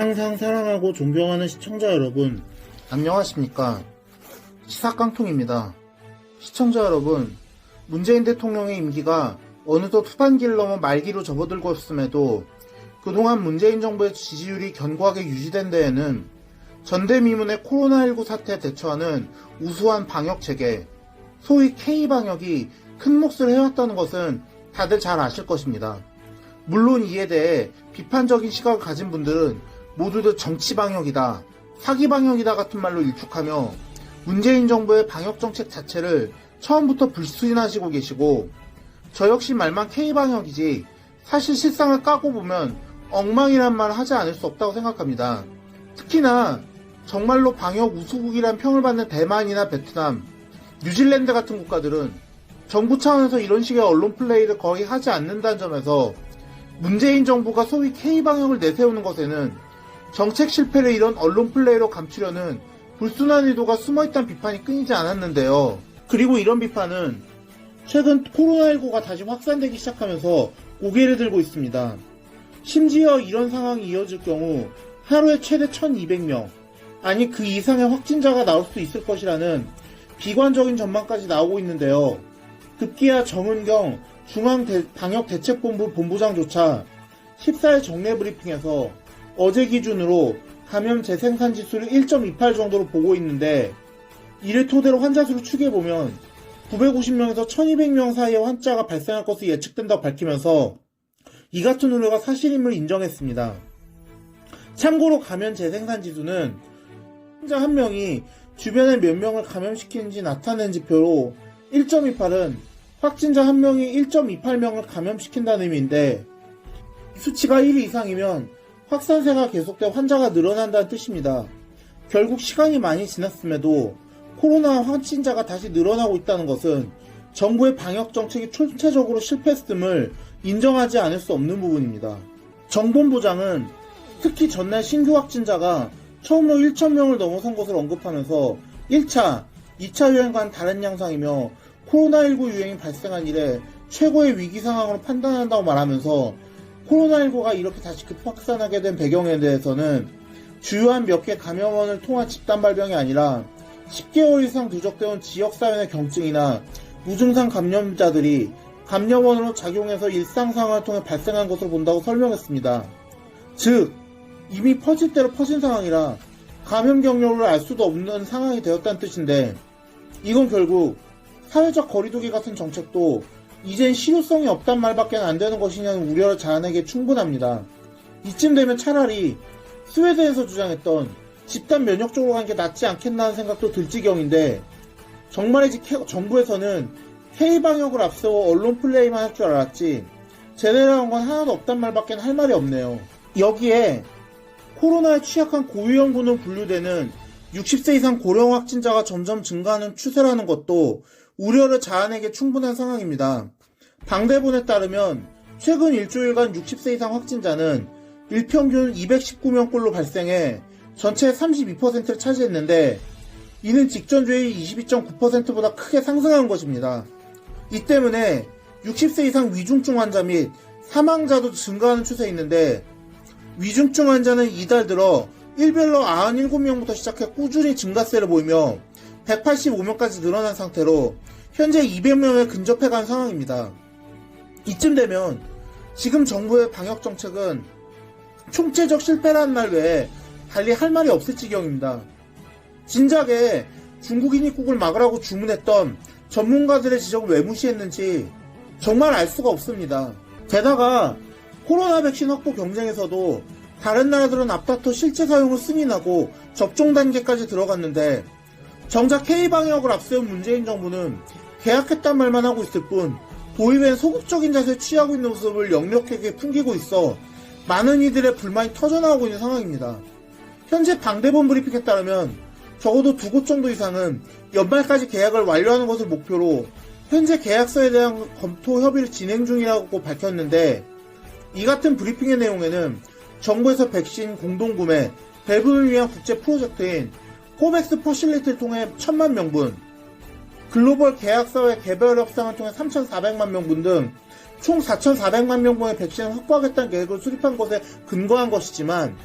항상 사랑하고 존경하는 시청자 여러분, 안녕하십니까. 시사깡통입니다. 시청자 여러분, 문재인 대통령의 임기가 어느덧 후반기를 넘어 말기로 접어들고 있음에도 그동안 문재인 정부의 지지율이 견고하게 유지된 데에는 전대미문의 코로나19 사태에 대처하는 우수한 방역 체계, 소위 K방역이 큰 몫을 해왔다는 것은 다들 잘 아실 것입니다. 물론 이에 대해 비판적인 시각을 가진 분들은 모두들 정치 방역이다, 사기 방역이다 같은 말로 일축하며 문재인 정부의 방역 정책 자체를 처음부터 불수인하시고 계시고 저 역시 말만 K 방역이지 사실 실상을 까고 보면 엉망이란 말 하지 않을 수 없다고 생각합니다. 특히나 정말로 방역 우수국이란 평을 받는 대만이나 베트남, 뉴질랜드 같은 국가들은 정부 차원에서 이런 식의 언론 플레이를 거의 하지 않는다는 점에서 문재인 정부가 소위 K방역을 내세우는 것에는 정책 실패를 이런 언론 플레이로 감추려는 불순한 의도가 숨어있다는 비판이 끊이지 않았는데요. 그리고 이런 비판은 최근 코로나19가 다시 확산되기 시작하면서 고개를 들고 있습니다. 심지어 이런 상황이 이어질 경우 하루에 최대 1200명, 아니 그 이상의 확진자가 나올 수 있을 것이라는 비관적인 전망까지 나오고 있는데요. 급기야 정은경 중앙방역대책본부 본부장조차 14일 정례 브리핑에서 어제 기준으로 감염 재생산 지수를 1.28 정도로 보고 있는데 이를 토대로 환자 수를 추계해보면 950명에서 1200명 사이의 환자가 발생할 것으로 예측된다고 밝히면서 이 같은 우려가 사실임을 인정했습니다. 참고로 감염 재생산 지수는 환자 한 명이 주변에 몇 명을 감염시키는지 나타낸 지표로 1.28은 확진자 한 명이 1.28명을 감염시킨다는 의미인데 수치가 1 이상이면 확산세가 계속돼 환자가 늘어난다는 뜻입니다. 결국 시간이 많이 지났음에도 코로나 확진자가 다시 늘어나고 있다는 것은 정부의 방역 정책이 총체적으로 실패했음을 인정하지 않을 수 없는 부분입니다. 정본부장은 특히 전날 신규 확진자가 처음으로 1,000명을 넘어선 것을 언급하면서 1차, 2차 유행과는 다른 양상이며 코로나19 유행이 발생한 이래 최고의 위기 상황으로 판단한다고 말하면서 코로나19가 이렇게 다시 급확산하게 된 배경에 대해서는 주요한 몇 개 감염원을 통한 집단 발병이 아니라 10개월 이상 누적되어 지역사회 의 경증이나 무증상 감염자들이 감염원으로 작용해서 일상 상황을 통해 발생한 것으로 본다고 설명했습니다. 즉, 이미 퍼질 대로 퍼진 상황이라 감염 경로를 알 수도 없는 상황이 되었다는 뜻인데, 이건 결국 사회적 거리두기 같은 정책도 이젠 실효성이 없단 말밖에 안 되는 것이냐는 우려를 자아내기에 충분합니다. 이쯤 되면 차라리 스웨덴에서 주장했던 집단 면역적으로 가는 게 낫지 않겠나 하는 생각도 들 지경인데 정말이지 K- 정부에서는 K방역을 앞세워 언론 플레이만 할 줄 알았지 제대로 한 건 하나도 없단 말밖에 할 말이 없네요. 여기에 코로나에 취약한 고위험군으로 분류되는 60세 이상 고령 확진자가 점점 증가하는 추세라는 것도 우려를 자아내기에 충분한 상황입니다. 방대본에 따르면 최근 일주일간 60세 이상 확진자는 일평균 219명꼴로 발생해 전체의 32%를 차지했는데 이는 직전 주의 22.9%보다 크게 상승한 것입니다. 이 때문에 60세 이상 위중증 환자 및 사망자도 증가하는 추세에 있는데 위중증 환자는 이달 들어 일별로 97명부터 시작해 꾸준히 증가세를 보이며 185명까지 늘어난 상태로 현재 200명에 근접해 간 상황입니다. 이쯤 되면 지금 정부의 방역 정책은 총체적 실패라는 말 외에 달리 할 말이 없을 지경입니다. 진작에 중국인 입국을 막으라고 주문했던 전문가들의 지적을 왜 무시했는지 정말 알 수가 없습니다. 게다가 코로나 백신 확보 경쟁에서도 다른 나라들은 앞다퉈 실제 사용을 승인하고 접종 단계까지 들어갔는데 정작 K방역을 앞세운 문재인 정부는 계약했단 말만 하고 있을 뿐 도입엔 소극적인 자세를 취하고 있는 모습을 역력하게 풍기고 있어 많은 이들의 불만이 터져나오고 있는 상황입니다. 현재 방대본 브리핑에 따르면 적어도 두 곳 정도 이상은 연말까지 계약을 완료하는 것을 목표로 현재 계약서에 대한 검토 협의를 진행 중이라고 밝혔는데 이 같은 브리핑의 내용에는 정부에서 백신 공동구매, 배분을 위한 국제 프로젝트인 코백스 퍼실리티를 통해 천만 명분, 글로벌 계약서의 개별 협상을 통해 3,400만 명분 등 총 4,400만 명분의 백신을 확보하겠다는 계획을 수립한 것에 근거한 것이지만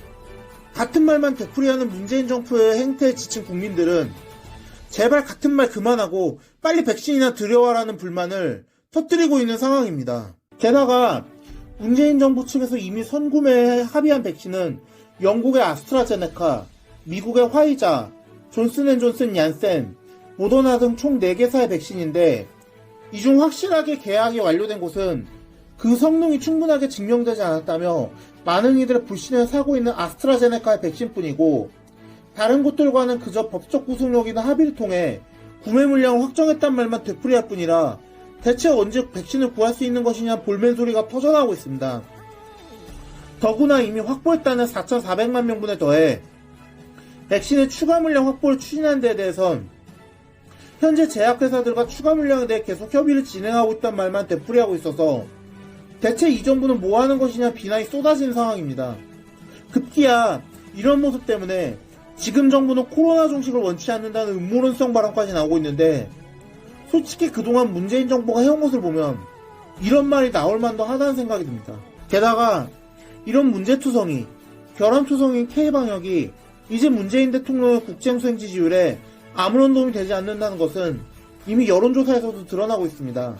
같은 말만 되풀이하는 문재인 정부의 행태에 지친 국민들은 제발 같은 말 그만하고 빨리 백신이나 들여와라는 불만을 터뜨리고 있는 상황입니다. 게다가 문재인 정부 측에서 이미 선구매에 합의한 백신은 영국의 아스트라제네카, 미국의 화이자, 존슨앤존슨 얀센, 모더나 등 총 4개사의 백신인데 이 중 확실하게 계약이 완료된 곳은 그 성능이 충분하게 증명되지 않았다며 많은 이들의 불신을 사고 있는 아스트라제네카의 백신뿐이고 다른 곳들과는 그저 법적 구속력이나 합의를 통해 구매 물량을 확정했단 말만 되풀이할 뿐이라 대체 언제 백신을 구할 수 있는 것이냐 볼멘 소리가 터져나오고 있습니다. 더구나 이미 확보했다는 4,400만 명분에 더해 백신의 추가 물량 확보를 추진한 데 대해선 현재 제약회사들과 추가 물량에 대해 계속 협의를 진행하고 있단 말만 되풀이하고 있어서 대체 이 정부는 뭐 하는 것이냐 비난이 쏟아지는 상황입니다. 급기야 이런 모습 때문에 지금 정부는 코로나 종식을 원치 않는다는 음모론성 발언까지 나오고 있는데 솔직히 그동안 문재인 정부가 해온 것을 보면 이런 말이 나올 만도 하다는 생각이 듭니다. 게다가 이런 문제투성이, 결함투성인 K방역이 이제 문재인 대통령의 국정수행 지지율에 아무런 도움이 되지 않는다는 것은 이미 여론조사에서도 드러나고 있습니다.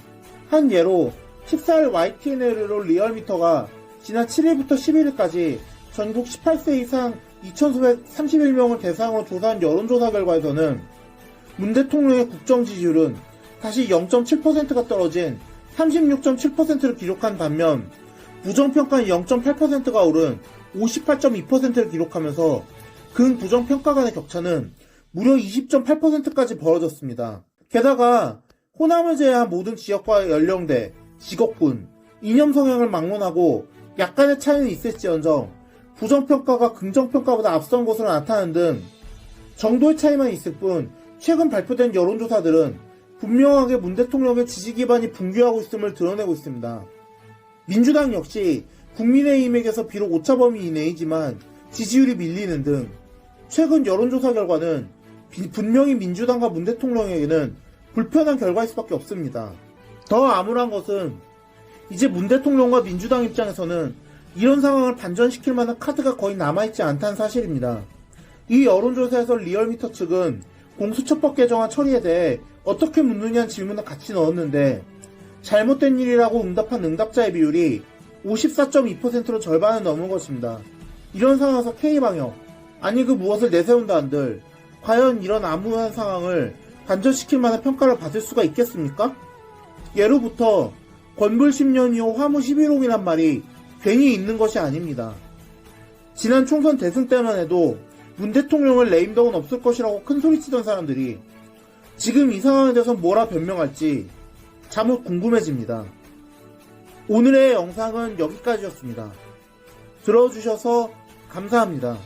한 예로 14일 YTNL로 리얼미터가 지난 7일부터 11일까지 전국 18세 이상 2,931명을 대상으로 조사한 여론조사 결과에서는 문 대통령의 국정 지지율은 다시 0.7%가 떨어진 36.7%를 기록한 반면 부정평가는 0.8%가 오른 58.2%를 기록하면서 근 부정평가 간의 격차는 무려 20.8%까지 벌어졌습니다. 게다가 호남을 제외한 모든 지역과 연령대, 직업군, 이념 성향을 막론하고 약간의 차이는 있을지언정 부정평가가 긍정평가보다 앞선 것으로 나타나는 등 정도의 차이만 있을 뿐 최근 발표된 여론조사들은 분명하게 문 대통령의 지지 기반이 붕괴하고 있음을 드러내고 있습니다. 민주당 역시 국민의힘에게서 비록 오차범위 이내이지만 지지율이 밀리는 등 최근 여론조사 결과는 비- 분명히 민주당과 문 대통령에게는 불편한 결과일 수밖에 없습니다. 더 암울한 것은 이제 문 대통령과 민주당 입장에서는 이런 상황을 반전시킬 만한 카드가 거의 남아있지 않다는 사실입니다. 이 여론조사에서 리얼미터 측은 공수처법 개정안 처리에 대해 어떻게 묻느냐는 질문을 같이 넣었는데 잘못된 일이라고 응답한 응답자의 비율이 54.2%로 절반을 넘은 것입니다. 이런 상황에서 K방역, 아니 그 무엇을 내세운다 한들 과연 이런 암울한 상황을 반전시킬 만한 평가를 받을 수가 있겠습니까? 예로부터 건불 10년 이후 화무 11홍이란 말이 괜히 있는 것이 아닙니다. 지난 총선 대승 때만 해도 문 대통령을 레임덕은 없을 것이라고 큰 소리치던 사람들이 지금 이 상황에 대해서 뭐라 변명할지 잠옷 궁금해집니다. 오늘의 영상은 여기까지였습니다. 들어주셔서 감사합니다.